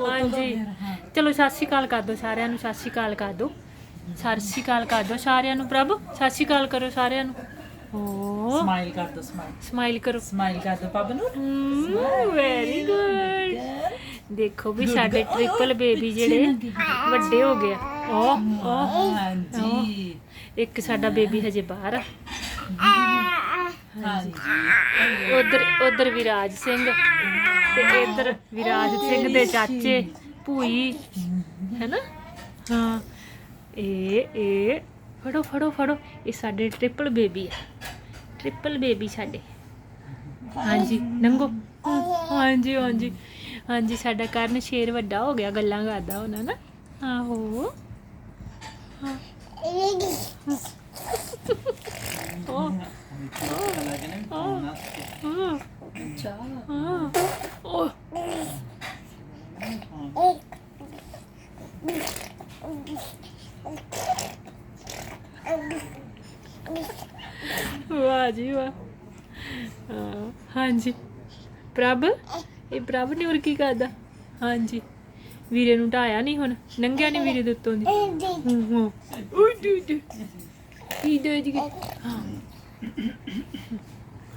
ਹਾਂਜੀ। ਚਲੋ ਸਤਿ ਸ਼੍ਰੀ ਅਕਾਲ ਕਰ ਦਿਓ ਸਾਰਿਆਂ ਨੂੰ ਸਤਿ ਸ਼੍ਰੀ ਅਕਾਲ ਕਰ ਦਿਓ। ਸਤਿ ਸ਼੍ਰੀ ਅਕਾਲ ਕਰ ਦਿਓ ਸਾਰਿਆਂ ਨੂੰ ਪ੍ਰਭ। ਸਤਿ ਸ਼੍ਰੀ ਅਕਾਲ ਕਰੋ ਸਾਰਿਆਂ ਨੂੰ। ਓ ਸਮਾਈਲ ਕਰ ਦੋ ਸਮਾਈਲ ਸਮਾਈਲ ਕਰੋ। ਸਮਾਈਲ ਕਰ ਦੋ ਪਬ ਨੂੰ। ਵੈਰੀ ਗੁੱਡ ਦੇਖੋ ਵੀ ਸਾਡੇ ਟ੍ਰਿਪਲ ਬੇਬੀ ਜਿਹੜੇ ਵੱਡੇ ਹੋ ਗਏ ਆ। ਓ ਓ ਹਾਂਜੀ। ਇੱਕ ਸਾਡਾ ਬੇਬੀ ਹਜੇ ਬਾਹਰ ਆ। ਹਾਂਜੀ। ਉਧਰ ਉਧਰ ਵਿਰਾਜ ਸਿੰਘ। ਤੇ ਇੱਧਰ ਵਿਰਾਜ ਸਿੰਘ ਦੇ ਚਾਚੇ ਭੂਈ ਹੈਨਾ? ਹਾਂ ਇਹ ਇਹ ਫੜੋ ਫੜੋ ਫੜੋ ਇਹ ਸਾਡੇ ਟ੍ਰਿਪਲ ਬੇਬੀ ਆ। ਟ੍ਰਿਪਲ ਬੇਬੀ ਸਾਡੇ। ਹਾਂਜੀ ਨੰਗੋ। ਹਾਂਜੀ ਹਾਂਜੀ। ਹਾਂਜੀ ਸਾਡਾ ਕਰਨ ਸ਼ੇਰ ਵੱਡਾ ਹੋ ਗਿਆ ਗੱਲਾਂ ਕਰਦਾ ਉਹਨਾਂ ਨਾ। ਆਹੋ। ਹਾਂ। ਉਹ ਹਾਂ ਹਾਂ ਉਹ ਵਾਹ ਜੀ ਵਾਹ। ਹਾਂ, ਹਾਂਜੀ। ਪ੍ਰਭ ਇਹ ਪ੍ਰਭ ਨੇ ਹੋਰ ਕੀ ਕਰਦਾ? ਹਾਂਜੀ। ਵੀਰੇ ਨੂੰ ਢਾਇਆ ਨਹੀਂ ਹੁਣ? ਨੰਗਿਆ ਨਹੀਂ ਵੀਰੇ ਦੇ ਉੱਤੋਂ ਦੀ? ਹੂੰ। ਹੂੰ ਉਈ ਡੂ ਡੂ ਕੀ ਦੇ ਜੀ ਹਾਂ।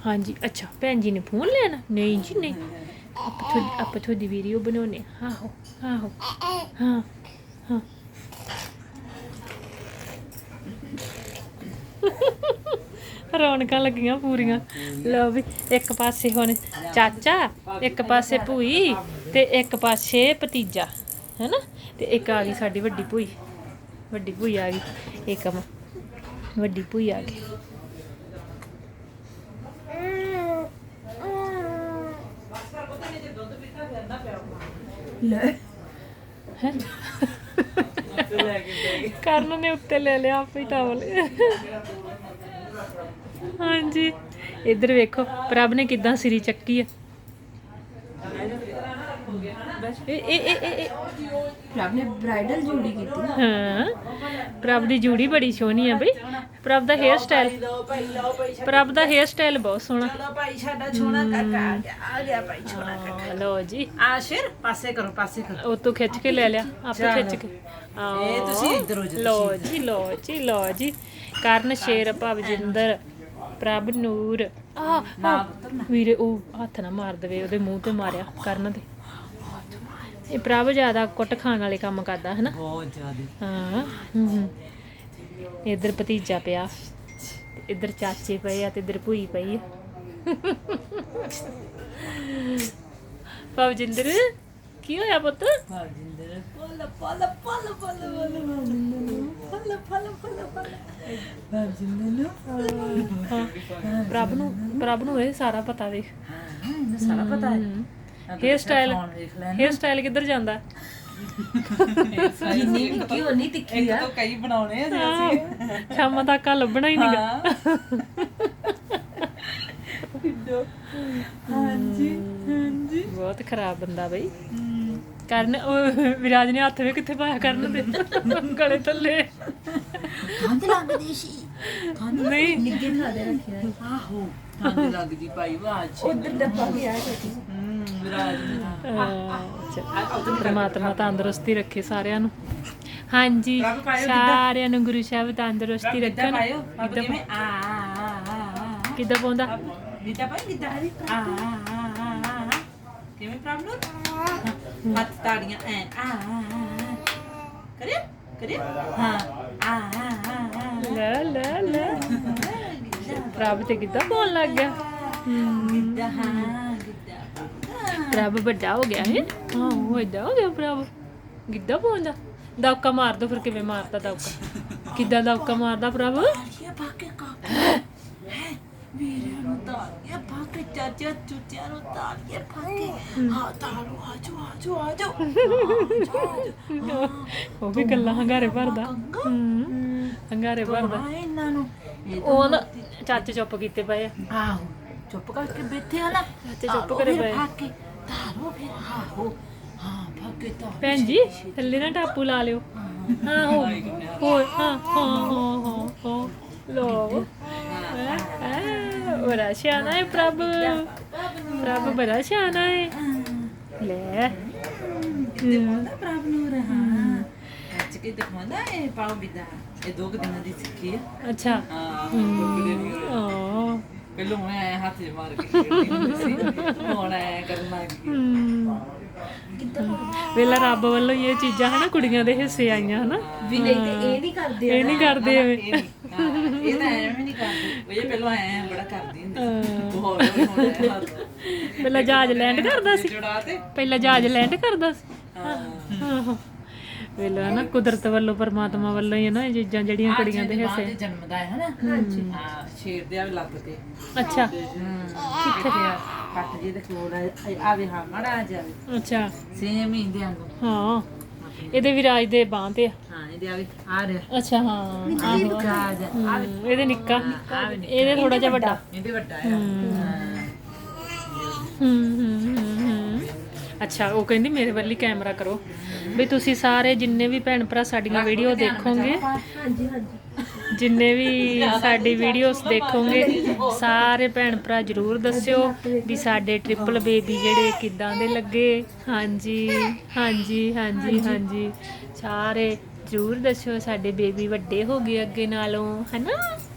ਹਾਂਜੀ, ਅੱਛਾ, ਭੈਣ ਜੀ ਨੇ ਫੋਨ ਲੈਣਾ? ਨਹੀਂ ਜੀ, ਨਹੀਂ। ਆਪਾਂ ਤੁਹਾਡੀ ਆਪਾਂ ਤੁਹਾਡੀ ਵੀਡੀਓ ਬਣਾਉਣੇ ਆਹੋ ਆਹੋ ਹਾਂ ਹਾਂ ਰੌਣਕਾਂ ਲੱਗੀਆਂ ਪੂਰੀਆਂ। ਲਓ ਵੀ, ਇੱਕ ਪਾਸੇ ਹੁਣ ਚਾਚਾ, ਇੱਕ ਪਾਸੇ ਭੂਈ ਤੇ ਇੱਕ ਪਾਸੇ ਭਤੀਜਾ, ਹੈਨਾ? ਤੇ ਇੱਕ ਆ ਗਈ ਸਾਡੀ ਵੱਡੀ ਭੂਈ। ਵੱਡੀ ਭੂਈ ਆ ਗਈ। ਇੱਕਮ ਵੱਡੀ ਭੂਈ ਆ ਗਈ। ਹੈਂ? ਕਰਨ ਨੇ ਉੱਤੇ ਲੈ ਲਿਆ ਆਪੇ ਟਾਵਲ ਹਾਂਜੀ। ਇੱਧਰ ਵੇਖੋ ਪ੍ਰਭ ਨੇ ਕਿਦਾਂ ਸਿਰੀ ਚੱਕੀ ਆ। ਇਹ ਇਹ ਇਹ ਇਹ- ਇਹ। ਪ੍ਰਭ ਨੇ ਬ੍ਰਾਈਡਲ ਜੂੜੀ ਕੀਤੀ। ਹਾਂ। ਪ੍ਰਭ ਦੀ ਜੂੜੀ ਬੜੀ ਸੋਹਣੀ ਆ ਬਈ। ਪ੍ਰਭ ਦਾ ਹੇਅਰ ਸਟਾਈਲ ਲਓ ਭਾਈ ਲਓ ਭਾਈ ਪ੍ਰਭ ਦਾ ਹੇਅਰ ਸਟਾਈਲ ਬਹੁਤ ਸੋਹਣਾ। ਚਲੋ ਭਾਈ ਸਾਡਾ ਛੋਣਾ ਕਾਕਾ ਆ ਗਿਆ ਆ ਗਿਆ ਭਾਈ ਛੋਣਾ ਹਾਂ, ਲਓ ਜੀ। ਆਸ਼ਿਰ ਪਾਸੇ ਕਰੋ ਪਾਸੇ ਕਰੋ। ਉਹ ਤੋਂ ਖਿੱਚ ਕੇ ਲੈ ਲਿਆ ਆਪੇ ਖਿੱਚ ਕੇ। ਇਹ ਤੁਸੀਂ ਇੱਧਰ ਹੋ ਜਾਓ, ਲਓ ਜੀ ਲਓ ਜੀ ਲਓ ਜੀ। ਕਰਨ ਸ਼ੇਰ ਭਵਜਿੰਦਰ ਪ੍ਰਭ ਨੂਰ। ਆ ਵੀਰੇ ਉਹ ਹੱਥ ਨਾ ਮਾਰ ਦੇਵੇ ਉਹਦੇ ਮੂੰਹ ਤੇ ਮਾਰਿਆ ਕਰਨ ਦੇ। ਇਹ ਪ੍ਰਭ ਜ਼ਿਆਦਾ ਕੁੱਟ ਖਾਣ ਵਾਲੇ ਕੰਮ ਕਰਦਾ ਹੈ ਨਾ ਬਹੁਤ ਜ਼ਿਆਦਾ। ਹਾਂ ਹੂੰ ਹੂੰ। ਇੱਧਰ ਭਤੀਜਾ ਪਿਆ ਇੱਧਰ ਚਾਚੇ ਪਏ ਆ ਤੇ ਇੱਧਰ ਭੂਈ ਪਈ ਆ। ਭਵਜਿੰਦਰ ਕੀ ਹੋਇਆ ਪੁੱਤ? ਭਾਜਿੰਦਰ ਪਲ ਪਲ ਪਲ ਪਲ ਪਲ ਪਲ ਪਲ ਪਲ ਭਾਜਿੰਦਰ ਨੂੰ ਪ੍ਰਭ ਨੂੰ ਪ੍ਰਭ ਨੂੰ ਇਹ ਸਾਰਾ ਪਤਾ ਵੇਖ। ਸਾਰਾ ਪਤਾ ਹੈ। ਹੇਅਰ ਸਟਾਈਲ ਹੇਅਰ ਸਟਾਈਲ ਕਿੱਧਰ ਜਾਂਦਾ? ਜਿੰਨੀ ਨਿੱਕੀ ਉਨੀ ਤਿੱਖੀ ਆ। ਤੋਂ ਕਈ ਬਣਾਉਣੇ ਆ ਹਾਂ, ਸ਼ਾਮਾਂ ਤੱਕ ਆ ਲੱਭਣਾ ਹੀ ਨਹੀਂਗਾ। ਹਾਂਜੀ ਹਾਂਜੀ। ਬਹੁਤ ਖਰਾਬ ਬੰਦਾ ਬਈ। ਕਰਨ ਉਹ ਵਿਰਾਜ ਨੇ ਹੱਥ ਵੀ ਕਿੱਥੇ ਪਾਇਆ ਕਰਨ ਦੇ? ਗਲੇ ਥੱਲੇ। ਕੰਧ ਲੱਗਦੀ ਸੀ। ਨਹੀਂ। ਨਿੱਗੇ ਬਣਾ ਦੇ ਰੱਖਿਆ। ਆਹੋ ਠੰਡ ਲੱਗਦੀ ਭਾਈ ਵਾਹ ਅੱਛੀ ਉਧਰ ਡੱਬਾ ਵੀ ਆ Terima kasih Hanji, Sari, Anung Guru Syawit, Andros, Tidak, Kita ਪ੍ਰਭ ਵੱਡਾ ਹੋ ਗਿਆ ਹੈ। ਹਾਂ ਉਹ ਵੱਡਾ ਹੋ ਗਿਆ ਪ੍ਰਭ ਗਿੱਧਾ ਪਾਉਂਦਾ ਦੌਕਾ ਮਾਰ ਦੋ ਫਿਰ ਕਿਵੇਂ ਮਾਰਦਾ ਦੌਕਾ ਕਿੱਦਾਂ ਦੌਕਾ ਮਾਰਦਾ ਪ੍ਰਭ ਇਹ ਬਾਕੇ ਕਾਕਾ। ਹੈ ਵੀਰੇ ਨੂੰ ਤਾਲੀਆਂ ਪਾ ਕੇ ਚਾਚਾ ਚੁੱਚਿਆਂ ਨੂੰ ਤਾਲੀਆਂ ਪਾ ਕੇ। ਹਾਂ ਤਾਲੂ ਆਜੋ ਆਜੋ ਆਜੋ ਉਹ ਵੀ ਗੱਲਾਂ ਹੰਗਾਰੇ ਭਰਦਾ। ਹੂੰ ਹੰਗਾਰੇ ਭਰਦਾ। ਆ ਇਹਨਾਂ ਨੂੰ। ਇਹ ਉਹ ਨਾ ਚਾਚੇ ਚੁੱਪ ਕੀਤੇ ਪਏ ਆ। ਆਹੋ ਚੁੱਪ ਕਰਕੇ ਬੈਠੇ ਆ ਨਾ। ਚਾਚੇ ਚੁੱਪ ਕਰੇ ਪਏ ਪਾ ਫਿਰ ਆਹੋ ਹਾਂ ਤਾਂ ਭੈਣ ਜੀ ਥੱਲੇ ਨਾ ਟਾਪੂ ਲਾ ਲਿਓ। ਹਾਂ ਹੋ ਹੋ ਹਾਂ ਹਾਂ ਹਾਂ ਹਾਂ ਹਾਂ। ਲੋ ਬੜਾ ਸਿਆਣਾ ਹੈ ਪ੍ਰਭ। ਪ੍ਰਭ ਬੜਾ ਸਿਆਣਾ ਹੈ ਦਿਖਾਉਂਦਾ ਪ੍ਰਭ ਨੂੰ ਹਾਂ ਅੱਜ ਕੇ ਦਿਖਾਉਂਦਾ ਇਹ ਪਾਉ ਬਿਦਾ ਇਹ ਦੋ ਦਿਨਾਂ ਦੀ ਸਿੱਖੀ ਆ। ਅੱਛਾ। ਹਾਂ। ਪਹਿਲੋਂ ਮੈਂ ਐਂ ਹੱਥ 'ਚ ਮਾਰ ਕੇ ਖੇਡਦੀ ਹੁੰਦੀ ਸੀ ਹੁਣ ਐ ਕਰਨ ਗਈ। ਵੇਲਾ ਰੱਬ ਵੱਲੋਂ ਹੀ ਇਹ ਚੀਜ਼ਾਂ ਹਨਾ ਕੁੜੀਆਂ ਦੇ ਹਿੱਸੇ ਆਈਆਂ ਹਨਾ। ਵੀ ਨਹੀਂ ਤੇ ਇਹ ਨਹੀਂ ਕਰਦੇ ਇਹ ਨਹੀਂ ਕਰਦੇ ਐਵੇਂ। ਇਹ ਨਹੀਂ ਹਾਂ, ਇਹ ਤਾਂ ਐਵੇਂ ਨਹੀਂ ਕਰਦੀ। ਇਹ ਪਹਿਲਾਂ ਐ ਬੜਾ ਕਰਦੀ ਹੁੰਦੀ ਸੀ। ਬਹੁਤ ਹੁਣ ਐਂ ਹੱਥ ਪਹਿਲਾਂ ਜਹਾਜ਼ ਲੈਂਡ ਕਰਦਾ ਸੀ। ਜੁੜਾ ਤੇ ਪਹਿਲਾਂ ਜਹਾਜ਼ ਲੈਂਡ ਕਰਦਾ ਸੀ। ਹਾਂ। ਆਹੋ। ਵੇਲਾ ਨਾ ਕੁਦਰਤ ਵੱਲੋਂ ਪਰਮਾਤਮਾ ਵੱਲੋਂ ਹੀ ਹੈ ਨਾ ਇਹ ਚੀਜ਼ਾਂ ਜਿਹੜੀਆਂ ਕੁੜੀਆਂ ਦੇ ਹਿੱਸੇ। ਦੇ ਜਨਮ ਦਾ ਹੈ ਨਾ ਹਾਂਜੀ। ਹਾਂ ਸ਼ੇਰ ਦੇ ਆ ਲੱਗ ਤੇ ਅੱਛਾ। ਕਿੱਥੇ ਗਿਆ ਕੱਟ ਜੀ ਦੇ ਕੋਲ ਆ- ਆਵੇ ਹਾਂ ਮੜਾ ਜਾਵੇ ਅੱਛਾ। ਸੇਮ ਹੀ ਇੰਦੇ ਵਾਂਗੂ। ਹਾਂ। ਇਹਦੇ ਵਿਰਾਜ ਦੇ ਬਾਂਹ ਤੇ ਆ। ਹਾਂ ਇਹਦੇ ਆਵੇ ਆ ਰਿਹਾ। ਅੱਛਾ ਹਾਂ। ਆਹੋ। ਇਹਦੇ ਨਿੱਕਾ। ਇਹਦੇ ਥੋੜਾ ਜਿਹਾ ਵੱਡਾ। ਇਹਦੇ ਵੱਡਾ ਹੈ। ਹਾਂ। ਹਮ। ਅੱਛਾ ਉਹ ਕਹਿੰਦੀ ਮੇਰੇ ਵੱਲ ਹੀ ਕੈਮਰਾ ਕਰੋ। ਵੀ ਤੁਸੀਂ ਸਾਰੇ ਜਿੰਨੇ ਵੀ ਭੈਣ ਭਰਾ ਸਾਡੀਆਂ ਵੀਡੀਓ ਦੇਖੋਗੇ ਹਾਂਜੀ ਹਾਂਜੀ। ਜਿੰਨੇ ਵੀ ਸਾਡੀ ਵੀਡੀਓਜ਼ ਦੇਖੋਗੇ ਸਾਰੇ ਭੈਣ ਭਰਾ ਜਰੂਰ ਦੱਸਿਓ ਵੀ ਸਾਡੇ ਟ੍ਰਿਪਲ ਬੇਬੀ ਜਿਹੜੇ ਕਿੱਦਾਂ ਦੇ ਲੱਗੇ। ਹਾਂਜੀ ਹਾਂਜੀ ਹਾਂਜੀ ਹਾਂਜੀ। ਸਾਰੇ ਜਰੂਰ ਦੱਸਿਓ ਸਾਡੇ ਬੇਬੀ ਵੱਡੇ ਹੋ ਗਏ ਅੱਗੇ ਨਾਲੋਂ ਹਨਾ?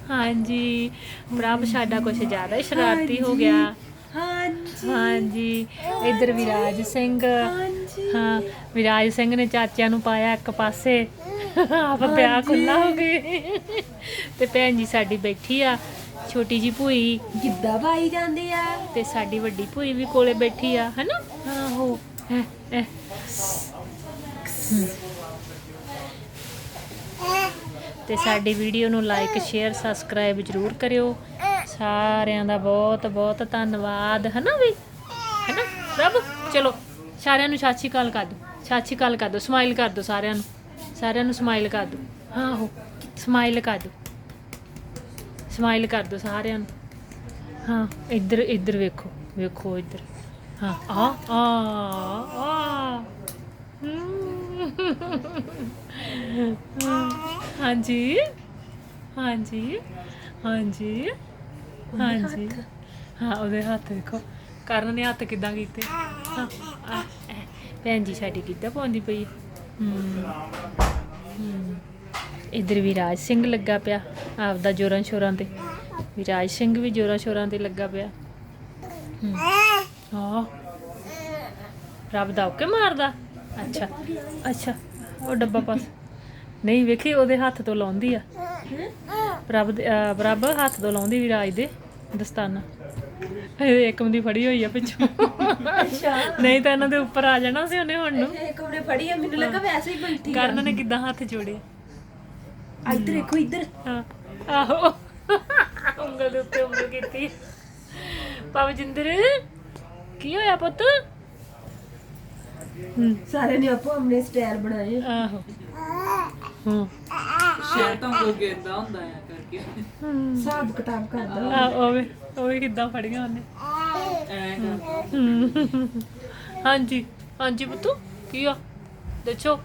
ਹਾਂਜੀ। ਪ੍ਰਭ ਸਾਡਾ ਕੁਝ ਜ਼ਿਆਦਾ ਸ਼ਰਾਰਤੀ ਹੋ ਗਿਆ। ਹਾਂਜੀ। ਹਾਂਜੀ। ਇੱਧਰ ਵਿਰਾਜ ਸਿੰਘ। ਹਾਂ ਵਿਰਾਜ ਸਿੰਘ ਨੇ ਚਾਚਿਆਂ ਨੂੰ ਪਾਇਆ ਇੱਕ ਪਾਸੇ। ਆਪ ਪਿਆ ਖੁੱਲਾ ਹੋ ਗਏ। ਤੇ ਭੈਣ ਜੀ ਸਾਡੀ ਬੈਠੀ ਆ ਛੋਟੀ ਜੀ ਭੂਈ। ਗਿੱਧਾ ਪਾਈ ਜਾਂਦੇ ਆ। ਤੇ ਸਾਡੀ ਵੱਡੀ ਭੂਈ ਵੀ ਕੋਲੇ ਬੈਠੀ ਆ ਹਨਾ? ਆਹੋ। ਤੇ ਸਾਡੀ ਵੀਡੀਓ ਨੂੰ ਲਾਈਕ ਸ਼ੇਅਰ ਸਬਸਕ੍ਰਾਈਬ ਜਰੂਰ ਕਰਿਓ। ਸਾਰਿਆਂ ਦਾ ਬਹੁਤ ਬਹੁਤ ਧੰਨਵਾਦ, ਹਨਾ ਵੀ? ਹਨਾ? ਰੱਬ ਚਲੋ, ਸਾਰਿਆਂ ਨੂੰ ਸਤਿ ਸ਼੍ਰੀ ਅਕਾਲ ਕਰ ਦਿਓ। ਸਤਿ ਸ਼੍ਰੀ ਅਕਾਲ ਕਰ ਦੋ ਸਮਾਈਲ ਕਰ ਦੋ ਸਾਰਿਆਂ ਨੂੰ। ਸਾਰਿਆਂ ਨੂੰ ਸਮਾਈਲ ਕਰ ਦਿਓ। ਆਹੋ ਸਮਾਈਲ ਕਰ ਦਿਓ। ਸਮਾਈਲ ਕਰ ਦਿਓ ਸਾਰਿਆਂ ਨੂੰ। ਹਾਂ, ਇੱਧਰ ਇੱਧਰ ਵੇਖੋ ਵੇਖੋ ਇੱਧਰ। ਹਾਂ, ਆ ਆ ਆ। ਹਮ। ਹਾਂਜੀ ਹਾਂਜੀ। ਹਾਂਜੀ। ਹਾਂ ਉਹਦੇ ਹੱਥ ਦੇਖੋ। ਕਰਨ ਨੇ ਹੱਥ ਕਿਦਾਂ ਕੀਤੇ? ਹਾਂ ਐ। ਭੈਣ ਜੀ ਸਾਡੀ ਕਿੱਦਾਂ ਪਾਉਂਦੀ ਪਈ? ਹੂੰ ਹੂੰ। ਇਧਰ ਵਿਰਾਜ ਸਿੰਘ ਲੱਗਾ ਪਿਆ ਆਪਦਾ ਜੋਰਾਂ ਸ਼ੋਰਾਂ ਤੇ। ਵਿਰਾਜ ਸਿੰਘ ਵੀ ਜੋਰਾਂ ਸ਼ੋਰਾਂ ਤੇ ਲੱਗਾ ਪਿਆ। ਹੂੰ। ਹਾਂ ਰੱਬ ਦਾ ਓਕੇ ਮਾਰਦਾ। ਅੱਛਾ ਅੱਛਾ ਉਹ ਡੱਬਾ ਪਾਸ। ਨਹੀਂ ਵੇਖੀ ਉਹਦੇ ਹੱਥ ਤੋਂ ਲਾਉਂਦੀ ਆ। ਪ੍ਰਭ ਪ੍ਰਭ ਹੱਥ ਤੋਂ ਲਾਉਂਦੀ ਵਿਰਾਜ ਦੇ ਦਸਤਾਨਾ। ਇਹ ਇੱਕਮ ਦੀ ਫੜੀ ਹੋਈ ਆ ਪਿੱਛੋਂ। ਅੱਛਾ। ਨਹੀਂ ਤਾਂ ਇਹਨਾਂ ਦੇ ਉੱਪਰ ਆ ਜਾਣਾ ਸੀ ਉਹਨੇ ਹੁਣ ਨੂੰ। ਇਹ ਕਮਰੇ ਫੜੀ ਆ ਮੈਨੂੰ ਲੱਗਾ ਵੈਸੇ ਹੀ ਬੈਠੀ ਕਰਨ ਨੇ ਕਿਦਾਂ ਹੱਥ ਜੋੜੇ? ਇੱਧਰ ਦੇਖੋ ਇੱਧਰ। ਹਾਂ ਆਹੋ। ਉਂਗਲ ਦੇ ਉੱਤੇ ਉਂਗਲ ਕੀਤੀ। ਪਵਜਿੰਦਰ ਕੀ ਹੋਇਆ ਪੁੱਤ? ਸਾਰੇ ਨੇ ਆਪੋ ਆਪਣੇ ਸਟਾਈਲ ਬਣਾਏ। ਆਹੋ। ਹੂੰ। ਸ਼ੇਰ ਤਾਂ ਕੋਈ ਗੇਂਦਾ ਹੁੰਦਾ ਹੈ ਕਰਕੇ। ਹਿਸਾਬ ਕਿਤਾਬ ਕਰਦਾ ਆ ਉਹ ਵੀ ਉਹ ਵੀ ਕਿੱਦਾਂ ਫੜੀਆਂ ਉਹਨੇ। ਐ ਕਰ ਹੂੰ। ਹਾਂਜੀ ਹਾਂਜੀ ਪੁੱਤੂ ਕੀ ਆ? ਦੱਸੋ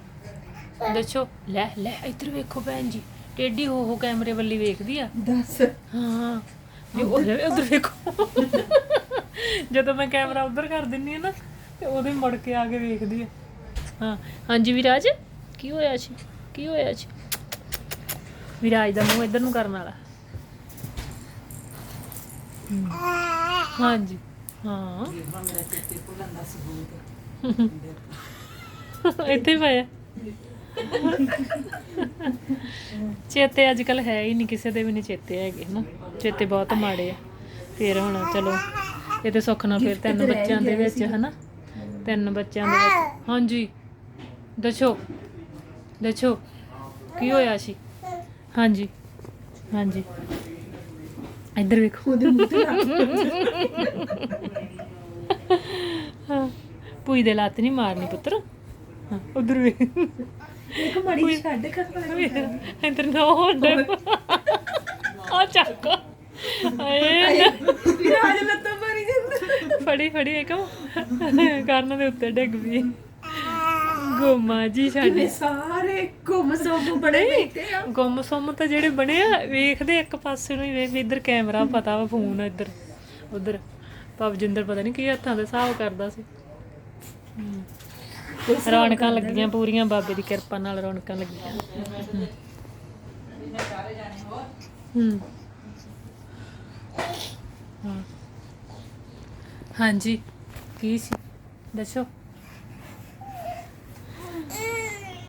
ਦੱਸੋ। ਲੈ ਲੈ ਇੱਧਰ ਵੇਖੋ ਭੈਣ ਜੀ। ਟੇਢੀ ਹੋ ਹੋ ਕੈਮਰੇ ਵੱਲੀ ਵੇਖਦੀ ਆ। ਦੱਸ। ਹਾਂ। ਵੀ ਉਹਦੇ ਉਧਰ ਵੇਖੋ। ਜਦੋਂ ਮੈਂ ਕੈਮਰਾ ਉਧਰ ਕਰ ਦਿੰਨੀ ਆ ਨਾ ਤੇ ਉਹਦੇ ਮੁੜ ਕੇ ਆ ਕੇ ਵੇਖਦੀ ਆ। ਹਾਂ ਹਾਂਜੀ ਵਿਰਾਜ ਕੀ ਹੋਇਆ ਸੀ? ਕੀ ਹੋਇਆ ਸੀ ਵਿਰਾਜ ਦਾ ਮੂੰਹ ਇੱਧਰ ਨੂੰ ਕਰਨ ਵਾਲਾ। ਹਾਂਜੀ। ਹਾਂ। ਇੱਥੇ ਹੀ ਪਾਇਆ ਚੇਤੇ ਅੱਜ ਕੱਲ ਹੈ ਹੀ ਨਹੀਂ ਕਿਸੇ ਦੇ ਵੀ ਨਹੀਂ ਚੇਤੇ ਹੈਗੇ ਹਨਾ? ਚੇਤੇ ਬਹੁਤ ਮਾੜੇ ਆ। ਫਿਰ ਹੁਣ ਚਲੋ ਇਹ ਤੇ ਸੁੱਖ ਨਾਲ ਫਿਰ ਤਿੰਨ ਬੱਚਿਆਂ ਦੇ ਵਿੱਚ ਹਨਾ? ਤਿੰਨ ਬੱਚਿਆਂ ਦੇ ਵਿੱਚ। ਹਾਂਜੀ। ਦੱਸੋ। ਦੱਸੋ ਕੀ ਹੋਇਆ ਸੀ? ਹਾਂਜੀ ਹਾਂਜੀ। ਇੱਧਰ ਵੇਖੋ। ਉਹਦੇ ਮੂੰਹ ਤੇ ਹਾਂ ਪੂਈ ਦੇ ਲੱਤ ਨਹੀਂ ਮਾਰਨੀ ਪੁੱਤਰ। ਹਾਂ ਉਧਰ ਵੇਖ। ਇੱਕ ਮੜੀ ਛੱਡ ਕਰ ਇੰਦਰ ਨਾ ਹੁੰਦਾ ਆ ਚੱਕ। ਆਏ ਵਿਰਾਜ ਲੱਤਾਂ ਮਾਰੀ ਜਾਂਦਾ। ਫੜੀ ਫੜੀ ਇੱਕ। ਕਰਨ ਦੇ ਉੱਤੇ ਡਿੱਗ ਪਈ। ਗੋਮਾ ਜੀ ਸਾਡੀ ਗੁੰਮ ਸੋਮ ਬਣੇ ਗੁੰਮ ਸੁੰਮ ਤਾਂ ਜਿਹੜੇ ਬਣੇ ਆ ਵੇਖਦੇ ਇੱਕ ਪਾਸੇ ਨੂੰ ਹੀ ਵੇਖ ਇੱਧਰ ਕੈਮਰਾ ਪਤਾ ਵਾ ਫੋਨ ਆ ਇੱਧਰ ਉਧਰ। ਭਵਜਿੰਦਰ ਪਤਾ ਨਹੀਂ ਕੀ ਹੱਥਾਂ ਦੇ ਹਿਸਾਬ ਕਰਦਾ ਸੀ। ਰੌਣਕਾਂ ਲੱਗੀਆਂ ਪੂਰੀਆਂ ਬਾਬੇ ਦੀ ਕਿਰਪਾ ਨਾਲ ਰੌਣਕਾਂ ਲੱਗੀਆਂ। ਹਾਂਜੀ। ਕੀ ਸੀ? ਦੱਸੋ।